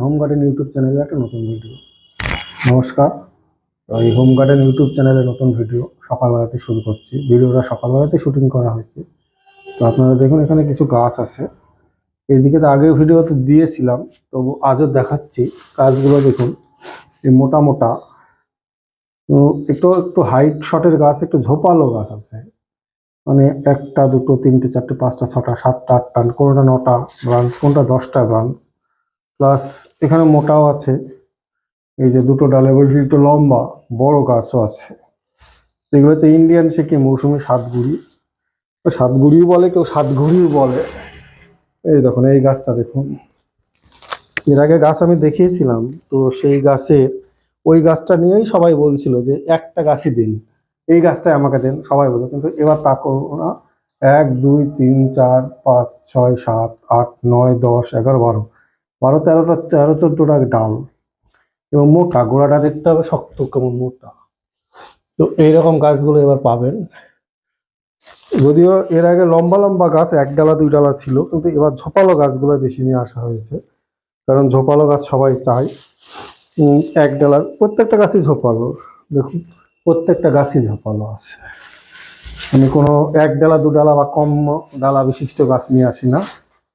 Home garden YouTube চ্যানেলে একটা নতুন ভিডিও। নমস্কার। তো এই হোম গার্ডেন ইউটিউব চ্যানেলে নতুন ভিডিও সকালবেলাতে শুরু করছি। ভিডিওটা সকালবেলাতে শুটিং করা হয়েছে। তো আপনারা দেখুন, এখানে কিছু গাছ আছে। এইদিকে তো আগেও ভিডিওতে দিয়েছিলাম, তবু আজও দেখাচ্ছি। গাছগুলো দেখুন, এই মোটা মোটা। তো একটু একটু হাইট শটের গাছ, একটু ঝোপালো গাছ আছে। মানে একটা, দুটো, তিনটে, চারটে, পাঁচটা, ছটা, সাতটা, আটটা, কোনোটা নটা ব্রাঞ্চ কোনটা দশটা ব্রাঞ্চ প্লাস এখানে মোটাও আছে। এই যে দুটো ডালে বলছি লম্বা, বড় গাছও আছে। এগুলো হচ্ছে ইন্ডিয়ান সিকি মৌসুমি সাতগুড়ি। সাতগুড়িও বলে, কেউ সাতগুড়িও বলে। এই দেখুন, এই গাছটা দেখুন। এর আগে গাছ আমি দেখিয়েছিলাম, তো সেই গাছের ওই গাছটা নিয়েই সবাই বলছিল যে, একটা গাছই দিন। এই গাছটাই আমাকে দেন, সবাই বলে কিন্তু এবার তা করব না। এক, দুই, তিন, চার, পাঁচ, ছয়, সাত, আট, নয়, দশ, এগারো, বারো। বারো তেরোটা, তেরো চোদ্দোটা ডাল এবং মোটা, গোড়াটা দেখতে হবে শক্ত কেমন মোটা। তো এইরকম গাছগুলো এবার পাবেন। যদিও এর আগে লম্বা লম্বা গাছ, এক ডালা, দুই ডালা ছিল, কিন্তু এবার ঝোপালো গাছগুলো বেশি নিয়ে আসা হয়েছে। কারণ ঝোপালো গাছ সবাই চায়। এক ডালা, প্রত্যেকটা গাছই ঝোপালো। দেখুন, প্রত্যেকটা গাছই ঝোপালো আছে। আমি কোনো এক ডালা, দু ডালা বা কম ডালা বিশিষ্ট গাছ নিয়ে আসি না।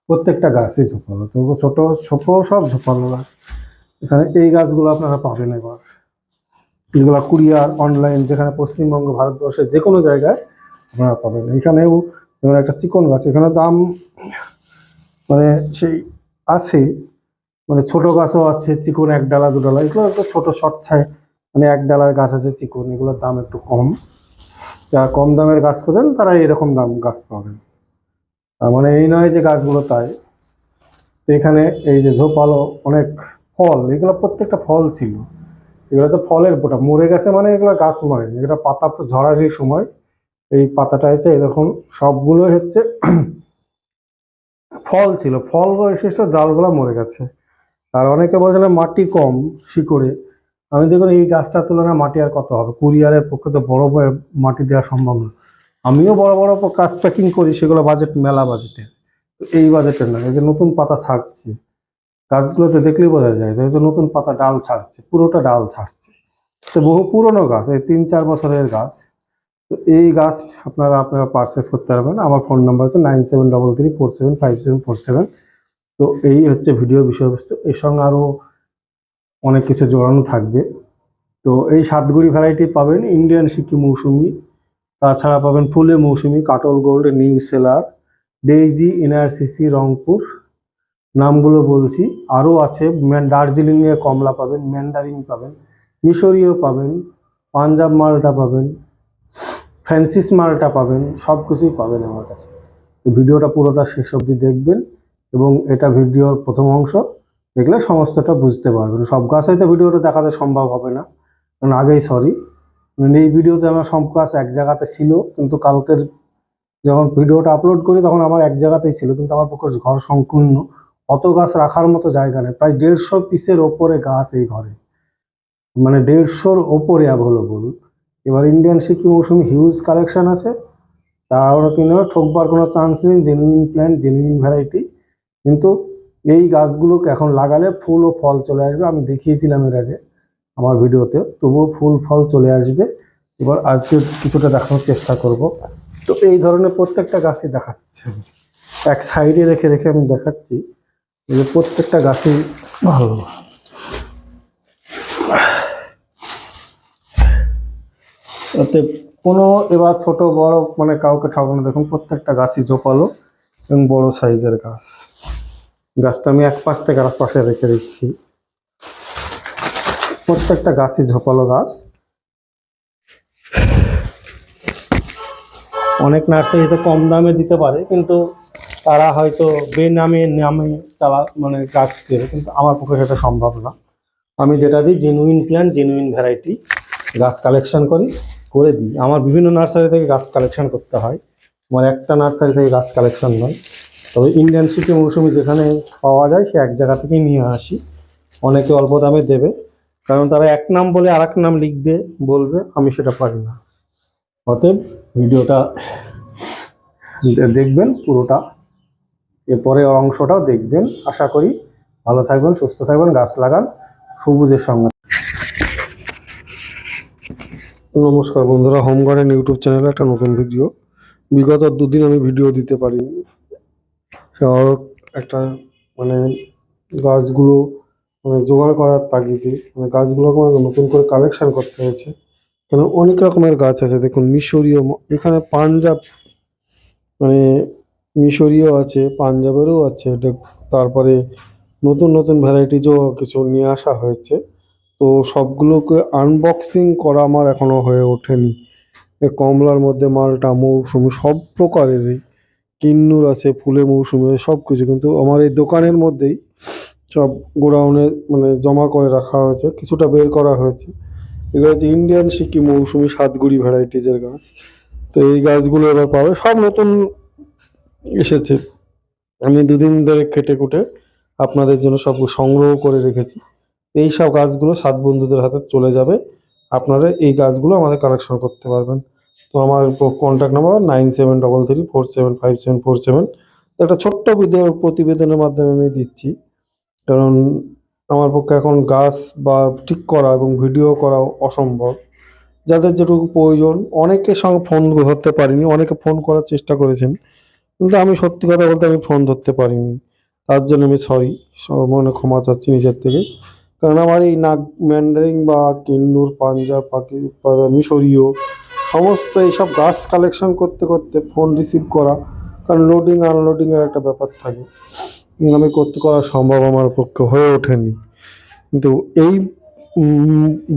প্রত্যেকটা গাছই ঝোপালো তো ছোট ছোট সব ঝোপালো গাছ। এখানে এই গাছগুলো আপনারা পাবেন এবার। এগুলো কুরিয়ার, অনলাইন, যেখানে পশ্চিমবঙ্গ, ভারতবর্ষের যে কোনো জায়গায় আপনারা পাবেন। এখানেও যেমন একটা চিকন গাছ, এখানে দাম মানে সেই আছে মানে ছোট গাছও আছে, চিকন এক ডালা, দু ডালা, এগুলো একটা ছোটো শর্ট ছায় মানে এক ডালার গাছ আছে চিকন, এগুলোর দাম একটু কম। যারা কম দামের গাছ খোঁজেন, তারা এরকম দাম গাছ পাবেন। মানে এই নয় যে গাছগুলো তাই। এখানে এই যে ঝোপালো অনেক ফল, এগুলো প্রত্যেকটা ফল ছিল। এগুলো তো ফলের বোটা মরে গেছে মানে এগুলো গাছ মরেনি। এগুলো পাতা ঝরারই সময়। এই পাতাটা হচ্ছে এরকম সবগুলো হচ্ছে ফল ছিল। ফল বিশিষ্ট ডালগুলো মরে গেছে। আর অনেকে বলছিলেন, মাটি কম শিকড়ে। আমি দেখুন, এই গাছটার তুলনায় মাটি আর কত হবে? কুরিয়ারের পক্ষে তো বড় বড় মাটি দেওয়া সম্ভব না। আমিও বড় বড় কাজ প্যাকিং করি, সেগুলো বাজেট মেলা বাজেটে এই বাজেটের না, এই যে নতুন পাতা ছাড়ছে, গাছগুলোতে দেখলেই বোঝা যায় যে নতুন পাতা ডাল ছাড়ছে, পুরোটা ডাল ছাড়ছে। তো বহু পুরনো গাছ, এই তিন চার বছরের গাছ। তো এই গাছ আপনারা আপনারা পারচেস করতে পারবেন। আমার ফোন নাম্বার হচ্ছে nine seven double three four seven five seven four seven তো এই হচ্ছে ভিডিও বিষয়বস্তু। এর সঙ্গে আরও অনেক কিছু জোড়ানো থাকবে। তো এই সাতগুড়ি ভ্যারাইটি পাবেন ইন্ডিয়ান সিকি মৌসুমি তাছাড়া পাবেন ফুলে মৌসুমি, কাটল gold, new seller, daisy, NRCC, Rangpur. নামগুলো বলছি। আরও আছে দার্জিলিংয়ের কমলা পাবেন ম্যান্ডারিন পাবেন, মিশরীয় পাবেন, পাঞ্জাব মালটা পাবেন, ফ্রান্সিস মালটা পাবেন, সব কিছুই পাবেন আমার কাছে। ভিডিওটা পুরোটা শেষ অবধি দেখবেন এবং এটা ভিডিওর প্রথম অংশ। দেখলে সমস্তটা বুঝতে পারবেন। সব গাছ হয়তো ভিডিওটা দেখাতে সম্ভব হবে না। কারণ আগেই সরি মানে এই ভিডিওতে আমার সব গাছ এক জায়গাতে ছিল, কিন্তু কালকের যখন ভিডিওটা আপলোড করি তখন আমার এক জায়গাতেই ছিল, কিন্তু আমার পক্ষে ঘর সংকীর্ণ অত গাছ রাখার মতো জায়গা নেই। প্রায় দেড়শো পিসের ওপরে গাছ এই ঘরে। মানে দেড়শোর ওপরে অ্যাভেলেবল এবার ইন্ডিয়ান সিকি মৌসুমি হিউজ কালেকশান আছে। তার কিনে ঠকবার কোনো চান্স নেই জেনুইন প্ল্যান্ট জেনুইন ভ্যারাইটি কিন্তু এই গাছগুলোকে এখন লাগালে ফুল ও ফল চলে আসবে, আমি দেখিয়েছিলাম এর আগে। আমার ভিডিওতে। তবুও ফুল ফল চলে আসবে। এবার আজকে কিছুটা দেখানোর চেষ্টা করব। তো এই ধরনের প্রত্যেকটা গাছই দেখাচ্ছে। এক সাইডে রেখে রেখে আমি দেখাচ্ছি যে প্রত্যেকটা গাছই ভালো। ওতে কোনো এবার ছোট, বড় মানে কাউকে ঠাকুর দেখুন প্রত্যেকটা গাছই জোপালো এবং বড় সাইজের গাছ। গাছটা আমি এক পাশ থেকে আর পাশে রেখে দিচ্ছি। প্রত্যেকটা গাছই ঝোপালো গাছ। অনেক নার্সারিতে কম দামে দিতে পারে, কিন্তু তারা হয়তো বেনামে নামে চালা মানে গাছ দেবে, কিন্তু আমার পক্ষে সেটা সম্ভব না। আমি যেটা দিই জেনুইন প্ল্যান্ট জেনুইন ভ্যারাইটি গাছ কালেকশন করি, করে দিই। আমার বিভিন্ন নার্সারি থেকে গাছ কালেকশন করতে হয়। আমার একটা নার্সারি থেকে গাছ কালেকশন নয়। তবে ইন্ডিয়ান সিটি মৌসুমি যেখানে পাওয়া যায়, সে এক জায়গা থেকেই নিয়ে আসি। অনেকে অল্প দামে দেবে। কারণ তারা এক নাম বলে আর নাম লিখবে, বলবে, আমি সেটা পারি না। অতএব ভিডিওটা দেখবেন পুরোটা। এরপরে অংশটাও দেখবেন। আশা করি ভালো থাকবেন, সুস্থ থাকবেন, গাছ লাগান, সবুজের সঙ্গে। নমস্কার বন্ধুরা, হোম গার্ডেন ইউটিউব চ্যানেলে একটা নতুন ভিডিও। বিগত দুদিন আমি ভিডিও দিতে পারিনি। একটা মানে গাছগুলো মানে জোগাড় করার তাগিদে মানে গাছগুলোকে আমাকে নতুন করে কালেকশান করতে হয়েছে। কেন অনেক রকমের গাছ আছে, দেখুন মিশরীয়, এখানে পাঞ্জাব মানে মিশরীয় আছে, পাঞ্জাবেরও আছে তারপরে নতুন নতুন ভ্যারাইটিজও কিছু নিয়ে আসা হয়েছে। তো সবগুলোকে আনবক্সিং করা আমার এখনও হয়ে ওঠেনি। কমলার মধ্যে মালটা, মৌসুমি, সব প্রকারেরই। কিন্নুর আছে ফুলে মৌসুমি সব কিছু কিন্তু আমার এই দোকানের মধ্যেই সব গোডাউনে মানে জমা করে রাখা হয়েছে, কিছুটা বের করা হয়েছে। এগুলো হচ্ছে ইন্ডিয়ান সিকিম মৌসুমি সাতগুড়ি ভ্যারাইটিজের গাছ। তো এই গাছগুলো এবার পাবে, সব নতুন এসেছে। আমি দুদিন ধরে কেটে কুটে আপনাদের জন্য সব সংগ্রহ করে রেখেছি। এই সব গাছগুলো সাত বন্ধুদের হাতে চলে যাবে। আপনারা এই গাছগুলো আমাদের কালেকশন করতে পারবেন। তো আমার contact number nine seven double three four seven five seven four seven একটা ছোট্ট প্রতিবেদনের মাধ্যমে আমি দিচ্ছি। কারণ আমার পক্ষে এখন গাছ বা ঠিক করা এবং ভিডিও করা অসম্ভব। যাদের যেটুকু প্রয়োজন, অনেকের সঙ্গে ফোন ধরতে পারিনি, অনেকে ফোন করার চেষ্টা করেছেন, কিন্তু আমি সত্যি কথা বলতে আমি ফোন ধরতে পারিনি। তার জন্য আমি সরি মনে ক্ষমা চাচ্ছি নিজের থেকে। কারণ আমার এই নাগ ম্যান্ডারিং বা কিন্নুর, পাঞ্জাব বা মিশরীয় সমস্ত এইসব গাছ কালেকশন করতে করতে ফোন রিসিভ করা, কারণ লোডিং আনলোডিংয়ের একটা ব্যাপার থাকে। আমি করতে করা সম্ভব আমার পক্ষে হয়ে ওঠেনি। কিন্তু এই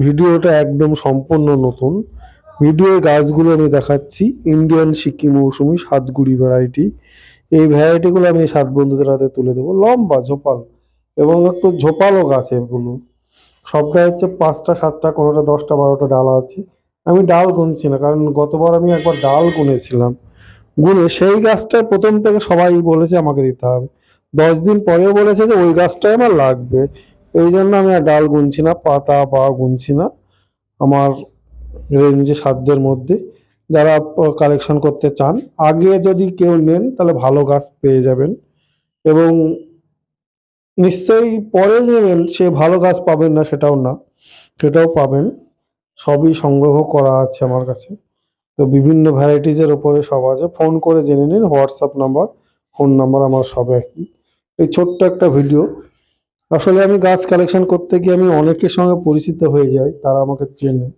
ভিডিওটা একদম সম্পূর্ণ নতুন। ভিডিও গাছগুলো আমি দেখাচ্ছি। ইন্ডিয়ান সিকি মৌসুমি সাতগুড়ি ভ্যারাইটি এই ভ্যারাইটিগুলো আমি সাত বন্ধুদের হাতে তুলে দেবো। লম্বা, ঝোপাল এবং একটু ঝোপালো গাছ এগুলো সবটাই হচ্ছে পাঁচটা, সাতটা, কোনোটা দশটা, বারোটা ডাল আছে। আমি ডাল গুনছি না, কারণ গতবার আমি একবার ডাল গুনেছিলাম। গুনে সেই গাছটা প্রথম থেকে সবাই বলেছে আমাকে দিতে হবে। দশ দিন পরেও বলেছে যে ওই গাছটাই আমার লাগবে। এই জন্য আমি আর ডাল গুনছি না, পাতা, পা গুনছি না। আমার রেঞ্জে সাধ্যের মধ্যে। যারা কালেকশন করতে চান, আগে যদি কেউ নেন, তাহলে ভালো গাছ পেয়ে যাবেন। এবং নিশ্চয়ই পরে নেবেন, সে ভালো গাছ পাবেন না, সেটাও না। সেটাও পাবেন। সবই সংগ্রহ করা আছে আমার কাছে। তো বিভিন্ন ভ্যারাইটিজের ওপরে সব আছে। ফোন করে জেনে নিন, হোয়াটসঅ্যাপ নাম্বার, ফোন নাম্বার আমার সব একই। এই ছোট্ট একটা ভিডিও। আসলে আমি গাছ কালেকশন করতে গিয়ে আমি অনেকের সঙ্গে পরিচিত হয়ে যাই, তারা আমাকে চেনে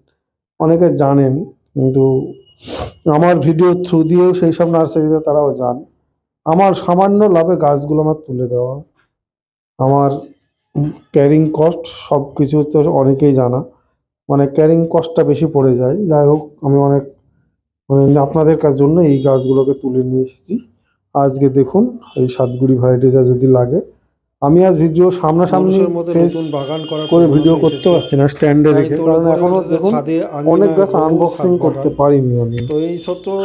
অনেকে জানেন, কিন্তু আমার ভিডিও থ্রু দিয়েও সেই সব নার্সারিতে তারাও যান। আমার সামান্য লাভে গাছগুলো আমার তুলে দেওয়া, আমার ক্যারিং কস্ট সব কিছু তো অনেকেই জানা মানে ক্যারিং কস্টটা বেশি পড়ে যায়। যাই হোক, আমি অনেক, আপনাদের কার জন্য এই গাছগুলোকে তুলে নিয়ে এসেছি। আজকে দেখুন এই সাতগুড়ি ভ্যারাইটিস যদি লাগে। আমি আজ ভিডিও সামনাসামনি করে ভিডিও করতে পারছি না স্ট্যান্ডে রেখে কারণ এখনও দেখুন অনেক গাছ আনবক্সিং করতে। পারিনি আমি।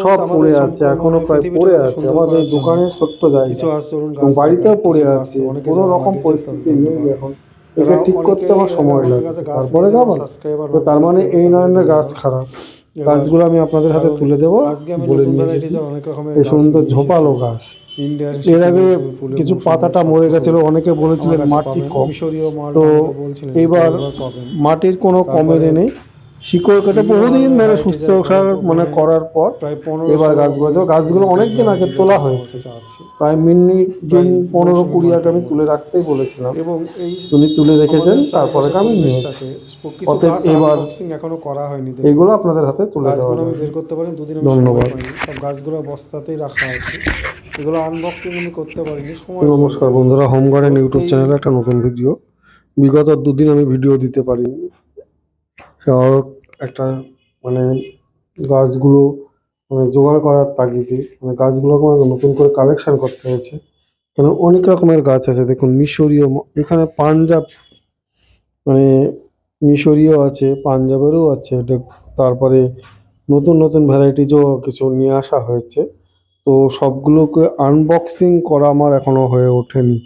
সব পড়ে আছে এখনও প্রায় পড়ে আছে। আমাদের দোকানের ছোট্ট জায়গা। ধরুন এবং গাছ বাড়িতেও পড়ে আছে। কোনো রকম পরিস্থিতি নেই এখন। একে ঠিক করতে আমার সময় লাগে। তারপরে তো তার মানে এই নয় গাছ খারাপ। গাছগুলো আমি আপনাদের হাতে তুলে দেবো বলে এই সুন্দর ঝোপালো। গাছ। এর আগে কিছু পাতাটা মরে গেছিল অনেকে বলেছিলেন মাটি কম। তো এবার এবার মাটির কোনো কমের নেই। শিকড় কেটে বহুদিন ধরে সুস্থ সার মানে মানে করার পর এবার গাছগুলো তো গাছগুলো অনেক দিন আগে তোলা হয়েছে। প্রায় মিনিট দিন পনেরো কুড়ি আগে আমি তুলে রাখতেই বলেছিলাম। এবং এই উনি তুলে রেখেছেন তারপরে আমি অতএব এবার এখনও করা হয়নি এগুলো আপনাদের হাতে তুলে গাছগুলো আমি বের করতে পারিনি দুদিন ধন্যবাদ। সব গাছগুলো বস্তাতেই রাখা আছে। এগুলো আনবক্সিং আমি করতে পারিনি নমস্কার বন্ধুরা হোম গার্ডেন ইউটিউব চ্যানেলে একটা নতুন ভিডিও বিগত দুদিন আমি ভিডিও দিতে পারিনি। একটা মানে গাছগুলো মানে জোগাড় করার তাগিদে মানে গাছগুলোকে আমাকে নতুন করে কালেকশান করতে হয়েছে। কেন অনেক রকমের গাছ আছে, দেখুন মিশরীয় এখানে পাঞ্জাব মানে মিশরীয় আছে, পাঞ্জাবেরও আছে তারপরে নতুন নতুন ভ্যারাইটিজও কিছু নিয়ে আসা হয়েছে। তো সবগুলোকে আনবক্সিং করা আমার এখনও হয়ে ওঠেনি।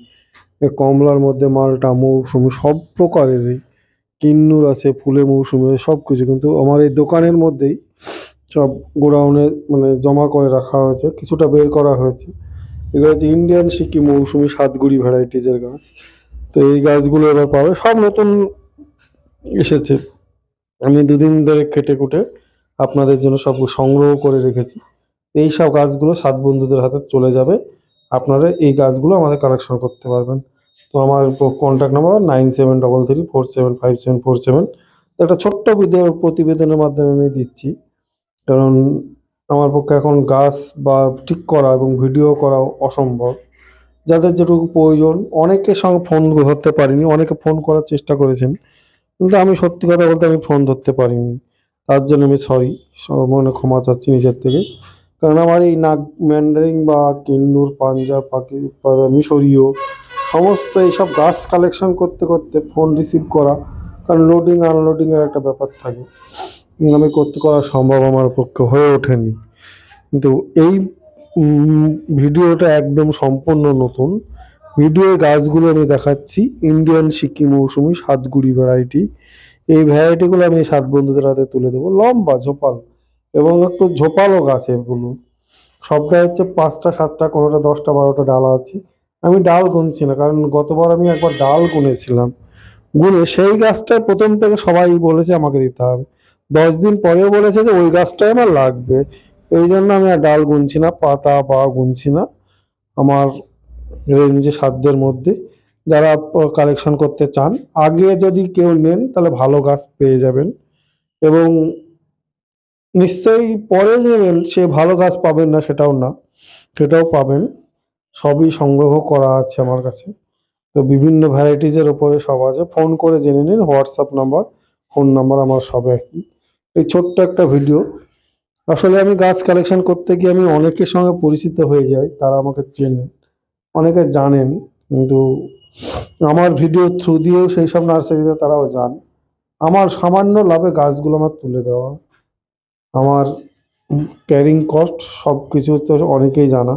কমলার মধ্যে মালটা, মৌসুমি সব প্রকারেরই। কিন্নুর আছে, ফুলে, মৌসুমি সব কিছু কিন্তু আমার এই দোকানের মধ্যেই সব গোডাউনে মানে জমা করে রাখা হয়েছে, কিছুটা বের করা হয়েছে। এগুলো হচ্ছে ইন্ডিয়ান সিকি মৌসুমি সাতগুড়ি ভ্যারাইটিজের গাছ। তো এই গাছগুলো এবার পাবে সব নতুন এসেছে। আমি দুদিন ধরে কেটে কুটে আপনাদের জন্য সব সংগ্রহ করে রেখেছি। এই সব গাছগুলো সাত বন্ধুদের হাতে চলে যাবে। আপনারা এই গাছগুলো আমাদের কালেকশন করতে পারবেন। তো আমার contact number nine seven double three four seven five seven four seven একটা ছোট্ট প্রতিবেদনের মাধ্যমে আমি দিচ্ছি। কারণ আমার পক্ষে এখন গাছ বা ঠিক করা এবং ভিডিও করা অসম্ভব। যাদের যেটুকু প্রয়োজন, অনেকের সঙ্গে ফোন ধরতে পারিনি, অনেকে ফোন করার চেষ্টা করেছেন। কিন্তু আমি সত্যি কথা বলতে আমি ফোন ধরতে পারিনি। তার জন্য আমি সরি মনে ক্ষমা চাচ্ছি নিজের থেকে। কারণ আমার এই নাগ ম্যান্ডারিং বা কিন্নুর, পাঞ্জাব, পাকি মিশরীয় সমস্ত এইসব গাছ কালেকশন করতে করতে ফোন রিসিভ করা, কারণ লোডিং আনলোডিংয়ের একটা ব্যাপার থাকে। আমি করতে করা সম্ভব আমার পক্ষে হয়ে ওঠেনি। কিন্তু এই ভিডিওটা একদম সম্পূর্ণ নতুন। ভিডিও গাছগুলো আমি দেখাচ্ছি ইন্ডিয়ান সিকিম মৌসুমি সাতগুড়ি ভ্যারাইটি এই ভ্যারাইটিগুলো আমি সাত বন্ধুদের হাতে তুলে দেবো। লম্বা, ঝোপাল এবং একটু ঝোপালো গাছ এগুলো সবটা হচ্ছে পাঁচটা, সাতটা, কোনোটা দশটা, বারোটা ডালা আছে। আমি ডাল গুনছি না, কারণ গতবার আমি একবার ডাল গুনেছিলাম। গুনে সেই গাছটা প্রথম থেকে সবাই বলেছে আমাকে দিতে হবে। দশ দিন পরেও বলেছে যে ওই গাছটাই আমার লাগবে। এই জন্য আমি আর ডাল গুনছি না, পাতা বা গুনছি না। আমার রেঞ্জে সাধ্যের মধ্যে। যারা কালেকশন করতে চান, আগে যদি কেউ নেন, তাহলে ভালো গাছ পেয়ে যাবেন। এবং নিশ্চয়ই পরে নেবেন, সে ভালো গাছ পাবেন না, সেটাও না। সেটাও পাবেন। সবই সংগ্রহ করা আছে আমার কাছে। তো বিভিন্ন ভ্যারাইটিজের ওপরে সব আছে। ফোন করে জেনে নিন, হোয়াটসঅ্যাপ নাম্বার, ফোন নাম্বার আমার সব একই। এই ছোট্ট একটা ভিডিও। আসলে আমি গাছ কালেকশন করতে গিয়ে আমি অনেকের সঙ্গে পরিচিত হয়ে যাই, তারা আমাকে চেনেন। অনেকে জানেন, কিন্তু আমার ভিডিও থ্রু দিয়েও সেই সব নার্সারিতে তারাও যান। আমার সামান্য লাভে গাছগুলো আমার তুলে দেওয়া। আমার ক্যারিং কস্ট সব কিছু তো অনেকেই জানা।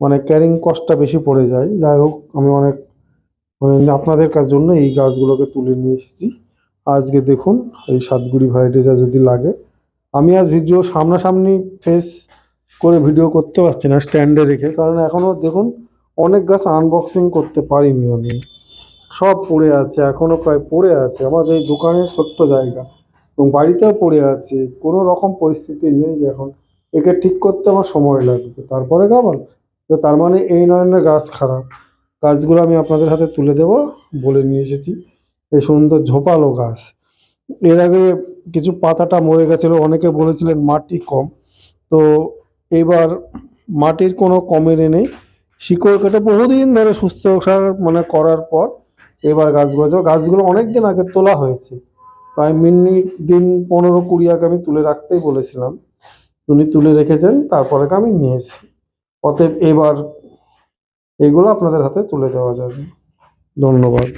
মানে ক্যারিং কস্টটা বেশি পড়ে যায়। যাই হোক, আমি অনেক মানে আপনাদের কাজ জন্য এই গাছগুলোকে তুলে নিয়ে এসেছি। আজকে দেখুন, এই সাতগুড়ি ভ্যারাইটিসা যদি লাগে। আমি আজ ভিডিও সামনাসামনি ফেস করে ভিডিও করতে পারছি না স্ট্যান্ডে রেখে। কারণ এখনও দেখুন, অনেক গাছ আনবক্সিং করতে পারিনি আমি। সব পড়ে আছে এখনও প্রায় পড়ে আছে। আমাদের এই দোকানের ছোট্ট জায়গা। এবং বাড়িতেও পড়ে আছে। কোনো রকম পরিস্থিতি নেই যে এখন। একে ঠিক করতে আমার সময় লাগবে। তারপরে গাবল। তো তার মানে এই নয় না গাছ খারাপ। গাছগুলো আমি আপনাদের হাতে তুলে দেব, বলে নিয়ে এসেছি। এই সুন্দর ঝোপালো গাছ। এর আগে কিছু পাতাটা মরে গেছিল, অনেকে বলেছিলেন মাটি কম। তো এবার মাটির কোনো কমের নেই। শিকড় কেটে বহুদিন ধরে সুস্থ মানে করার পর এবার গাছগুলো যাবে গাছগুলো অনেক দিন আগে তোলা হয়েছে। প্রায় মিনিট দিন পনেরো কুড়ি আগে আমি তুলে রাখতেই বলেছিলাম। উনি তুলে রেখেছেন, তারপরে আমি নিয়ে এসেছি। অতএব এবার এগুলো আপনাদের হাতে তুলে দেওয়া যাবে। ধন্যবাদ।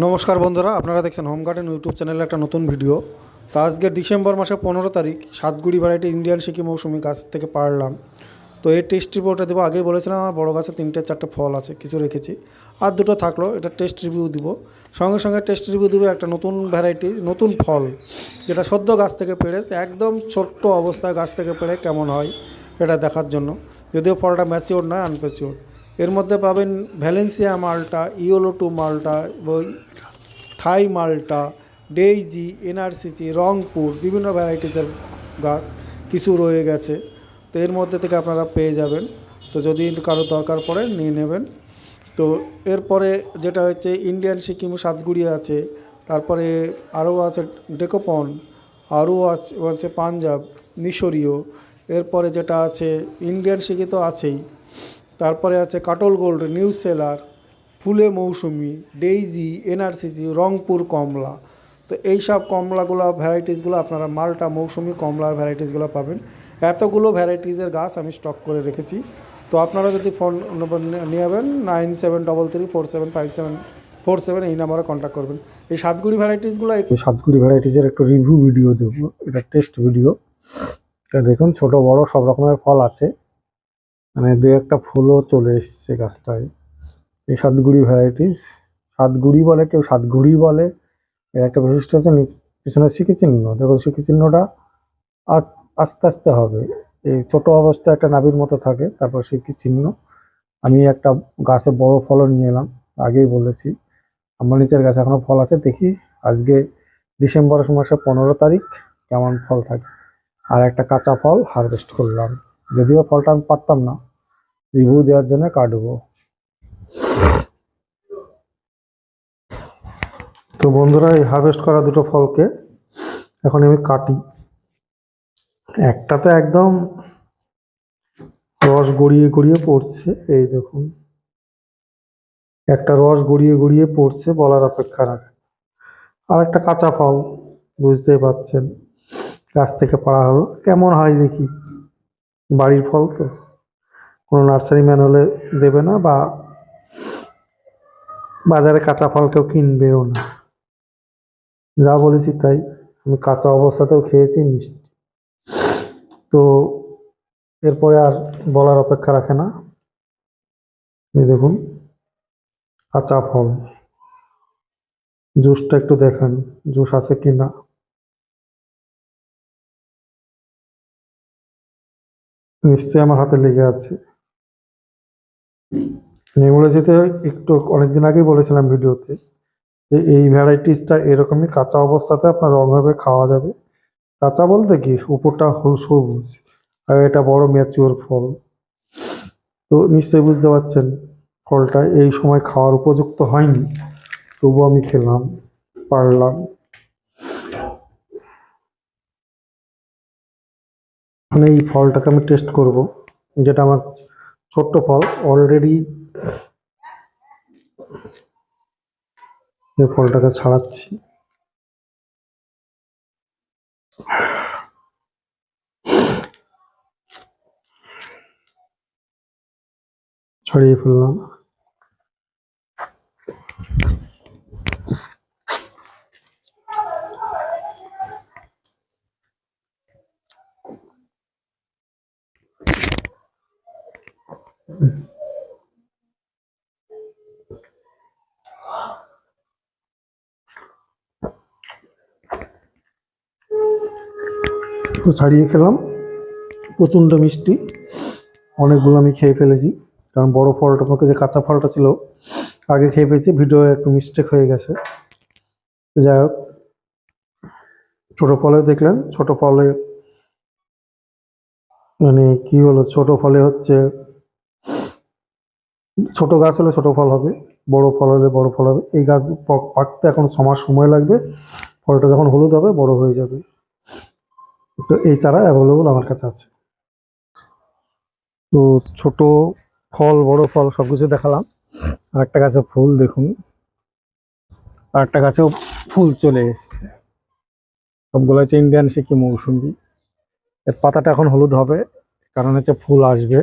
নমস্কার বন্ধুরা, আপনারা দেখছেন হোম গার্ডেন ইউটিউব চ্যানেলে একটা নতুন ভিডিও। তো আজকে ডিসেম্বর মাসে পনেরো তারিখ, সাতগুড়ি ভ্যারাইটি ইন্ডিয়ান সিকি মৌসুমি গাছ থেকে পারলাম। তো এর টেস্ট রিপোর্টটা দেবো। আগেই বলেছিলাম, আমার বড়ো গাছে তিনটে চারটে ফল আছে, কিছু রেখেছি। আর দুটো থাকল, এটা টেস্ট রিভিউ দিব। সঙ্গে সঙ্গে টেস্ট রিভিউ দিব একটা নতুন ভ্যারাইটি নতুন ফল, যেটা সদ্য গাছ থেকে পেড়ে একদম ছোট্ট অবস্থায় গাছ থেকে পেড়ে কেমন হয়, এটা দেখার জন্য। যদিও ফলটা ম্যাচিওর নয় আনপ্যাচিওর এর মধ্যে পাবেন ভ্যালেন্সিয়া মালটা ইওলো টু মালটা থাই মালটা ডেইজি এনআরসিসি রংপুর বিভিন্ন ভ্যারাইটিসের গাছ কিছু রয়ে গেছে। তো এর মধ্যে থেকে আপনারা পেয়ে যাবেন। তো যদি কারও দরকার পড়ে নিয়ে নেবেন। তো এরপরে যেটা হচ্ছে ইন্ডিয়ান সিকিম সাতগুড়ি আছে, তারপরে আরও আছে ডেকোপন আরও আছে পাঞ্জাব মিশরীয় এরপরে যেটা আছে ইন্ডিয়ান সিকি তো আছেই। তারপরে আছে কাটল গোল্ড, নিউ সেলার, ফুলে মৌসুমি, ডেইজি, এনআরসিসি, রংপুর কমলা। তো এই সব কমলাগুলো ভ্যারাইটিসগুলো আপনারা মালটা, মৌসুমি কমলার ভ্যারাইটিসগুলো পাবেন। এতগুলো ভ্যারাইটিসের গাছ আমি স্টক করে রেখেছি। তো আপনারা যদি ফোন নম্বর নিয়ে যাবেন nine seven double three four seven five seven four seven এই নাম্বারে কন্ট্যাক্ট করবেন। এই সাতগুড়ি ভ্যারাইটিসগুলো সাতগুড়ি ভ্যারাইটিসের একটু রিভিউ ভিডিও দেবো, এটা টেস্ট ভিডিও দেখুন, ছোট বড় সব রকমের ফল আছে। মানে দু একটা ফুলও চলে এসছে গাছটায়। এই সাতগুড়ি ভ্যারাইটিস সাতগুড়ি বলে কেউ সাতগুড়ি বলে, এর একটা বৈশিষ্ট্য নিচ- পিছনে সিকি চিহ্ন দেখুন সিকি চিহ্নটা আস- আস্তে আস্তে হবে। এই ছোট অবস্থায় একটা নাভির মতো থাকে, তারপর সিকি চিহ্ন আমি একটা গাছে বড় ফলও নিয়ে এলাম, আগেই বলেছি। আমার নিচের গাছে এখনও ফল আছে, দেখি আজকে ডিসেম্বর মাসে পনেরো তারিখ কেমন ফল থাকে। আর একটা কাঁচা ফল হারভেস্ট করলাম। যদিও ফলটা আমি পারতাম না, রিভিউ দেওয়ার জন্য কাটবো তো বন্ধুরা, এই হারভেস্ট করা দুটো ফলকে এখন আমি কাটি। একটাতে একদম রস গড়িয়ে গড়িয়ে পড়ছে, এই দেখুন। একটা রস গড়িয়ে গড়িয়ে পড়ছে বলার অপেক্ষা রাখে। আর একটা কাঁচা ফল, বুঝতেই পারছেন, গাছ থেকে পাড়া হলো। কেমন হয় দেখি। বাড়ির ফল তো। কোনো নার্সারি ম্যান হলে দেবে না বা বাজারে কাঁচা ফল কেউ কিনবেও না। যা বলেছি তাই। আমি কাঁচা অবস্থাতেও খেয়েছি, মিষ্টি। তো এরপরে আর বলার অপেক্ষা রাখে না। এই দেখুন, কাঁচা ফল। জুসটা একটু দেখেন, জুস আছে কি না নিশ্চয়ই আমার হাতে লেগে আছে। নেমুলেজিতে একটু অনেকদিন আগেই বলেছিলাম ভিডিওতে যে এই ভ্যারাইটিসটা এরকমই কাঁচা অবস্থাতে আপনার রঙভাবে খাওয়া যাবে। কাঁচা বলতে কি? উপরটা হল সবুজ আর এটা বড় ম্যাচিওর ফল। তো নিশ্চয়ই বুঝতে পারছেন ফলটা এই সময় খাওয়ার উপযুক্ত হয়নি। তবু আমি খেলাম, পারলাম। মানে এই ফলটাকে আমি টেস্ট করব। যেটা আমার ছোট্ট ফল অলরেডি এই ফলটাকে ছাড়াচ্ছি। ছড়িয়ে ফেললাম। তো ছাড়িয়ে খেলাম। প্রচণ্ড মিষ্টি। অনেকগুলো আমি খেয়ে ফেলেছি। কারণ বড় ফলটা, আমাকে যে কাঁচা ফলটা ছিল, আগে খেয়ে পেয়েছি ভিডিও একটু মিস্টেক হয়ে গেছে। যাই হোক, ছোটো ফলে দেখলেন, ছোট ফলে মানে কি হলো ছোট ফলে হচ্ছে ছোট গাছ হলে ছোট ফল হবে, বড় ফল হলে বড় ফল হবে। এই গাছ পাকতে এখন ছ মাস সময় লাগবে। ফলটা যখন হলুদ হবে, বড় হয়ে যাবে। তো এই চারা অ্যাভেলেবল আমার কাছে আছে। তো ছোট ফল, বড় ফল সব কিছু দেখালাম। আর একটা গাছে ফুল দেখুন। আর একটা গাছেও ফুল চলে এসছে। সবগুলো হচ্ছে ইন্ডিয়ান সিকি মৌসুমি। এর পাতাটা এখন হলুদ হবে কারণ হচ্ছে ফুল আসবে।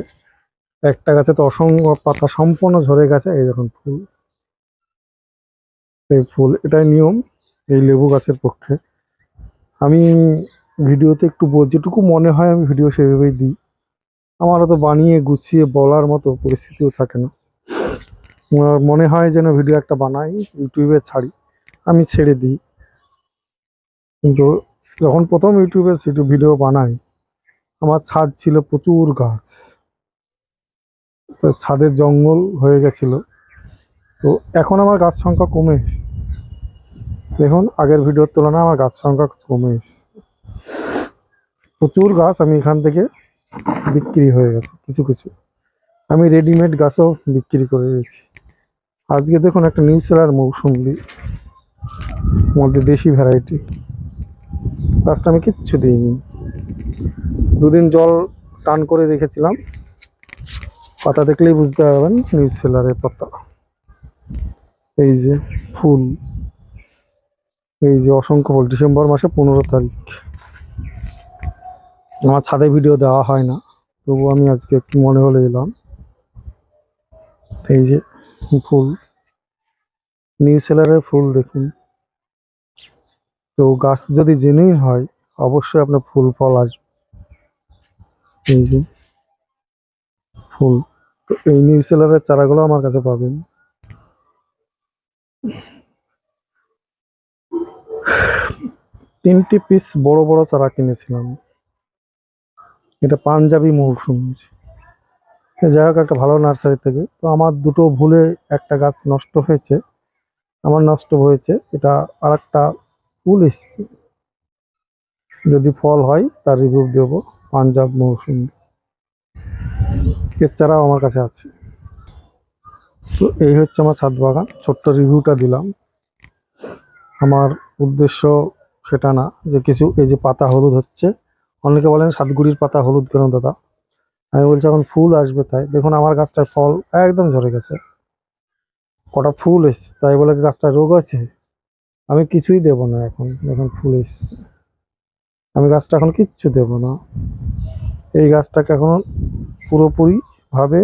একটা গাছে তো অসংখ্য পাতা সম্পূর্ণ ঝরে গেছে, এই দেখুন ফুল। এই ফুল, এটাই নিয়ম এই লেবু গাছের পক্ষে। আমি ভিডিওতে একটু যেটুকু মনে হয় আমি ভিডিও সেভাবেই দিই। আমার তো বানিয়ে গুছিয়ে বলার মতো পরিস্থিতিও থাকে না। মনে হয় যেন ভিডিও একটা বানাই, ইউটিউবে ছাড়ি, আমি ছেড়ে দিই। কিন্তু যখন প্রথম ইউটিউবে সেটু ভিডিও বানাই, আমার ছাদ ছিল প্রচুর গাছ। তো ছাদের জঙ্গল হয়ে গেছিল। তো এখন আমার গাছ সংখ্যা কমে দেখুন, আগের ভিডিওর তুলনায় আমার গাছ সংখ্যা কমে এসছে। প্রচুর গাছ আমি এখান থেকে বিক্রি হয়ে গেছে, কিছু কিছু। আমি রেডিমেড গাছও বিক্রি করে দিয়েছি। আজকে দেখুন একটা নিউ সেলার মৌসুম্বি মধ্যে দেশি ভ্যারাইটি গাছটা আমি কিচ্ছু দিইনি। দুদিন জল টান করে রেখেছিলাম পাতা দেখলেই বুঝতে পারবেন নিউ সেলারের পাতা। এই যে ফুল, এই যে অসংখ্য ফুল, ডিসেম্বর মাসে পনেরো তারিখ। আমার ছাদে ভিডিও দেওয়া হয় না। তবু আমি আজকে কি মনে হলে এলাম। এই যে ফুল নিউ সেলারের ফুল দেখুন। তো গাছ যদি জেনুইন হয়, অবশ্যই আপনার ফুল ফল আসবে। এই যে ফুল, তো এই নিউ সেলারের চারাগুলো আমার কাছে পাবেন। তিনটি পিস বড় বড় চারা কিনেছিলাম। এটা পাঞ্জাবি মৌসুমির এ যাই হোক, একটা ভালো নার্সারি থেকে। তো আমার দুটো ভুলে একটা গাছ নষ্ট হয়েছে। আমার নষ্ট হয়েছে। এটা আর একটা ফুল এসছে। যদি ফল হয়, তার রিভিউ দেবো। পাঞ্জাব মৌসুমি। এর চারাও আমার কাছে আছে। তো এই হচ্ছে আমার ছাদ বাগান। ছোট্ট রিভিউটা দিলাম। আমার উদ্দেশ্য সেটা না, যে কিছু এই যে পাতা হলুদ হচ্ছে অনেকে বলেন সাতগুড়ির পাতা হলুদ কেন দাদা? আমি বলছি, এখন ফুল আসবে তাই। দেখুন, আমার গাছটার ফল একদম ঝরে গেছে। কটা ফুল এসছে, তাই বলে কি গাছটার রোগ আছে? আমি কিছুই দেব না এখন। এখন ফুল এসছে। আমি গাছটা এখন কিচ্ছু দেব না। এই গাছটাকে এখন পুরোপুরি ভাবে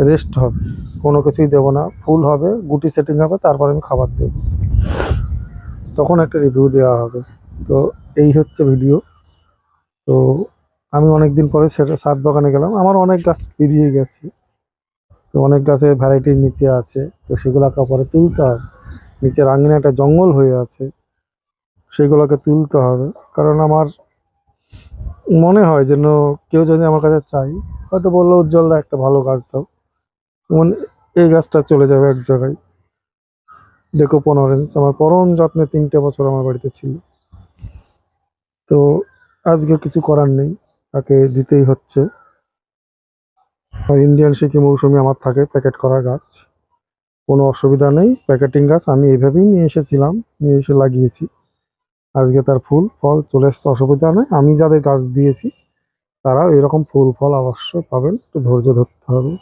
রেস্ট হবে। কোনো কিছুই দেব না। ফুল হবে, গুটি সেটিং হবে, তারপর আমি খাবার দেব। তখন একটা রিভিউ দেওয়া হবে। তো এই হচ্ছে ভিডিও তো আমি অনেক দিন পরে সেটা সাত বাগানে গেলাম। আমার অনেক গাছ বেরিয়ে গেছে। তো অনেক গাছের ভ্যারাইটির নিচে আছে। তো সেগুলোকে পরে তুলতে হবে। নিচের আঙিনে একটা জঙ্গল হয়ে আছে। সেগুলোকে তুলতে হবে। কারণ আমার মনে হয় যেন কেউ যদি আমার কাছে চাই হয়তো বলল উজ্জ্বলদা একটা ভালো গাছ দাও। যেমন এই গাছটা চলে যাবে এক জায়গায়। ডেকোপন অরেঞ্জ আমার পরম যত্নে তিনটে বছর আমার বাড়িতে ছিল। তো আজকে কিছু করার নেই, তাকে দিতেই হচ্ছে। আর ইন্ডিয়ান সিকি মৌসুমি আমার থাকে প্যাকেট করা গাছ। কোনো অসুবিধা নেই, প্যাকেটিং গাছ আমি এইভাবেই নিয়ে এসেছিলাম, নিয়ে এসে লাগিয়েছি। আজকে তার ফুল, ফল চলে এসছে, অসুবিধা নেই। আমি যাদের গাছ দিয়েছি, তারাও এরকম ফুল, ফল অবশ্যই পাবেন। একটু ধৈর্য ধরতে হবে।